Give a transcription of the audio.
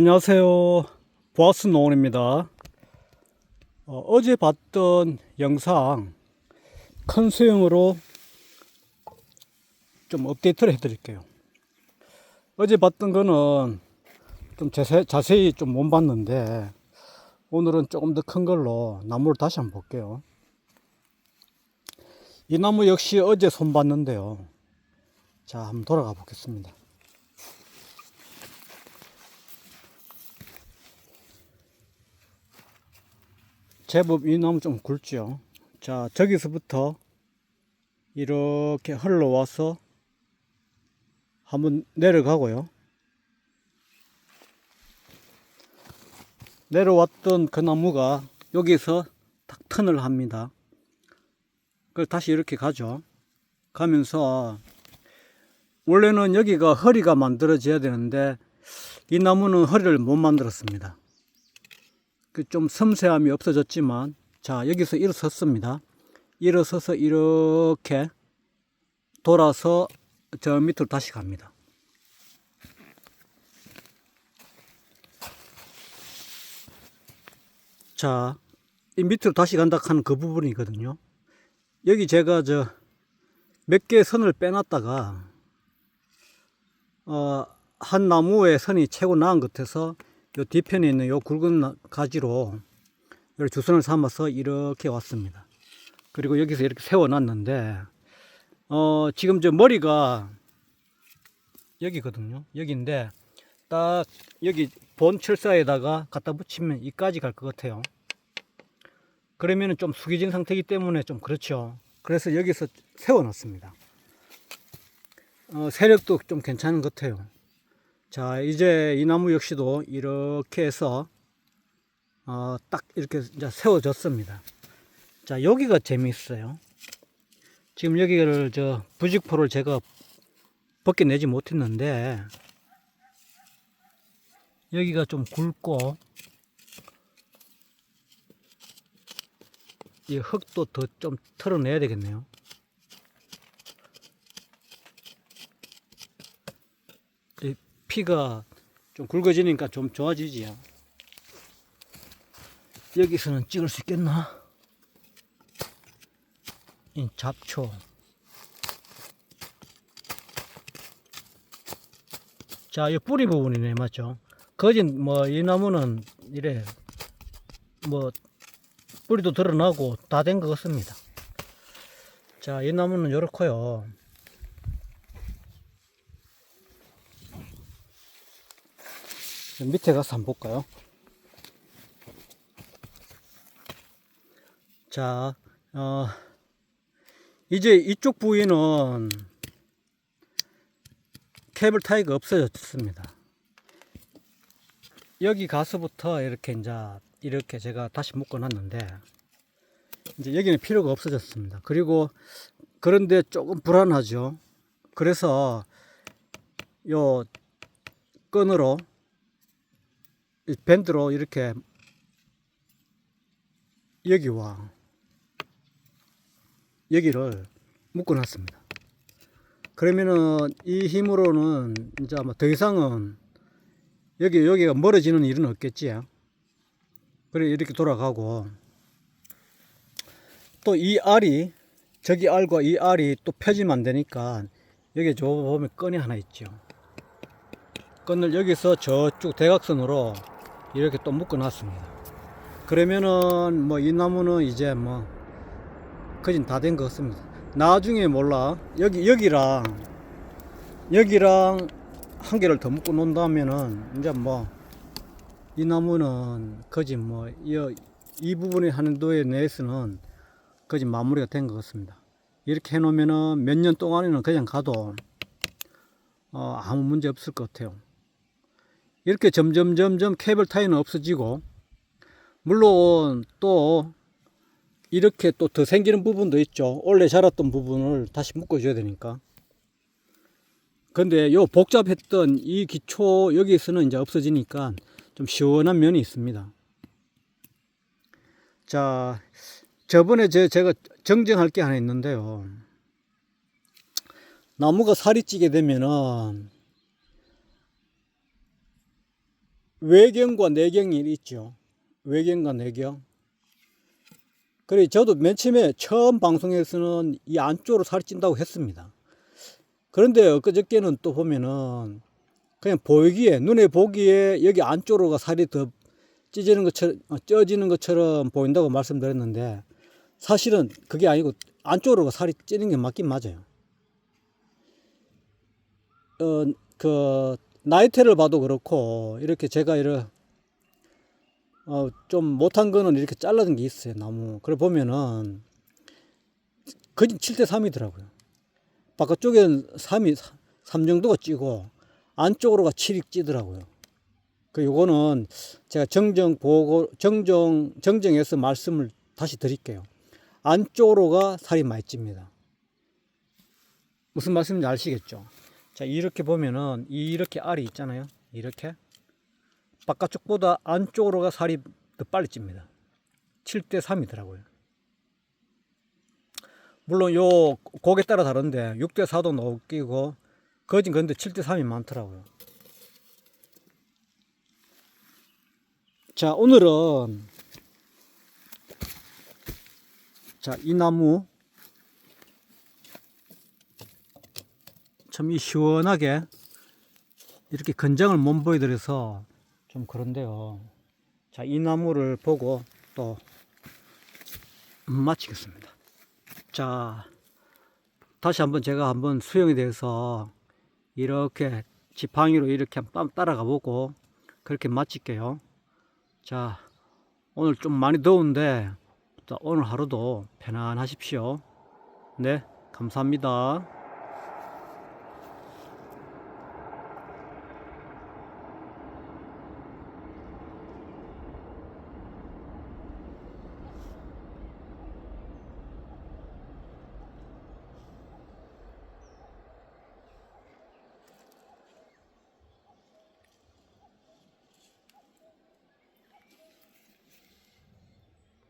안녕하세요. 보아스 노원입니다. 어, 제 봤던 영상 큰 수영으로 좀 업데이트를 해드릴게요. 어제 봤던 거는 좀 자세, 자세히 좀 못 봤는데 오늘은 조금 더 큰 걸로 나무를 다시 한번 볼게요. 이 나무 역시 어제 손 봤는데요. 자, 한번 돌아가 보겠습니다. 제법 이 나무 좀 굵죠. 자, 저기서부터 이렇게 흘러와서 한번 내려가고요. 내려왔던 그 나무가 여기서 탁 턴을 합니다. 그걸 다시 이렇게 가죠. 가면서 원래는 여기가 허리가 만들어져야 되는데 이 나무는 허리를 못 만들었습니다. 그좀 섬세함이 없어졌지만 자 여기서 일어섰습니다. 일어서서 이렇게 돌아서 저 밑으로 다시 갑니다. 자, 이 밑으로 다시 간다 하는 그 부분이거든요. 여기 제가 저 몇 개의 선을 빼놨다가 어, 한 나무의 선이 최고 나은 것 같아서 요 뒤편에 있는 요 굵은 나- 가지로 요 주선을 삼아서 이렇게 왔습니다. 그리고 여기서 이렇게 세워놨는데 어, 지금 저 머리가 여기거든요. 여기인데 딱 여기 본 철사에다가 갖다 붙이면 이까지 갈 것 같아요. 그러면은 좀 숙여진 상태이기 때문에 좀 그렇죠. 그래서 여기서 세워놨습니다. 어, 세력도 좀 괜찮은 것 같아요. 자, 이제 이 나무 역시도 이렇게 해서 어, 딱 이렇게 세워졌습니다. 자, 여기가 재미있어요. 지금 여기를 저 부직포를 제가 벗겨내지 못했는데 여기가 좀 굵고 이 흙도 더 좀 털어내야 되겠네요. 이 피가 좀 굵어지니까 좀 좋아지지요. 여기서는 찍을 수 있겠나? 이 잡초. 자, 이 뿌리 부분이네, 맞죠? 거진 뭐 이 나무는 이래 뭐 뿌리도 드러나고 다 된 것 같습니다. 자, 이 나무는 요렇고요. 밑에 가서 한번 볼까요? 자, 어, 이제 이쪽 부위는 케이블 타이가 없어졌습니다. 여기 가서부터 이렇게 이제 이렇게 제가 다시 묶어 놨는데 이제 여기는 필요가 없어졌습니다. 그리고 그런데 조금 불안하죠. 그래서 요 끈으로 이 밴드로 이렇게 여기와 여기를 묶어 놨습니다. 그러면은 이 힘으로는 이제 아마 더 이상은 여기 여기가 멀어지는 일은 없겠지. 그래 이렇게 돌아가고 또 이 알이 저기 알과 이 알이 또 펴지면 안 되니까 여기 저 보면 끈이 하나 있죠. 끈을 여기서 저쪽 대각선으로 이렇게 또 묶어 놨습니다. 그러면은 뭐 이 나무는 이제 뭐 거진 다 된 것 같습니다. 나중에 몰라 여기 여기랑 여기랑 한 개를 더 묶어 놓는다면은 이제 뭐 이 나무는 거진 뭐이 이 부분에 하는 도에 내에서는 거진 마무리가 된 것 같습니다. 이렇게 해놓으면은 몇 년 동안에는 그냥 가도 어, 아무 문제 없을 것 같아요. 이렇게 점점 점점 케이블 타이는 없어지고 물론 또 이렇게 또 더 생기는 부분도 있죠. 원래 자랐던 부분을 다시 묶어 줘야 되니까. 근데 요 복잡했던 이 기초 여기서는 이제 없어지니까 좀 시원한 면이 있습니다. 자, 저번에 제, 제가 정정할 게 하나 있는데요. 나무가 살이 찌게 되면은 외경과 내경이 있죠. 외경과 내경. 그래 저도 맨 처음에 처음 방송에서는 이 안쪽으로 살이 찐다고 했습니다. 그런데 엊그저께는 또 보면은 그냥 보이기에 눈에 보기에 여기 안쪽으로가 살이 더 찢어지는 것처럼 어, 쪄지는 것처럼 보인다고 말씀드렸는데 사실은 그게 아니고 안쪽으로가 살이 찌는 게 맞긴 맞아요. 어 그 나이테를 봐도 그렇고 이렇게 제가 이런 어, 좀 못한 거는 이렇게 잘라진 게 있어요, 나무. 그래 보면은, 거진 7대 3이더라고요. 바깥쪽엔 3이, 3 정도가 찌고, 안쪽으로가 7이 찌더라고요. 그, 요거는 제가 정정 보고, 정정, 정정해서 말씀을 다시 드릴게요. 안쪽으로가 살이 많이 찝니다. 무슨 말씀인지 아시겠죠? 자, 이렇게 보면은, 이렇게 알이 있잖아요. 이렇게. 바깥쪽보다 안쪽으로가 살이 더 빨리 찝니다. 7대 3이더라고요. 물론 요 곡에 따라 다른데 6대 4도 넘기고 거진 근데 7대 3이 많더라고요. 자, 오늘은 자, 이 나무 참 이 시원하게 이렇게 건장을 못 보여드려서 좀 그런데요. 자, 이 나무를 보고 또 마치겠습니다. 자, 다시 한번 제가 한번 수영에 대해서 이렇게 지팡이로 이렇게 한번 따라가 보고 그렇게 마칠게요. 자, 오늘 좀 많이 더운데 자, 오늘 하루도 편안하십시오. 네, 감사합니다.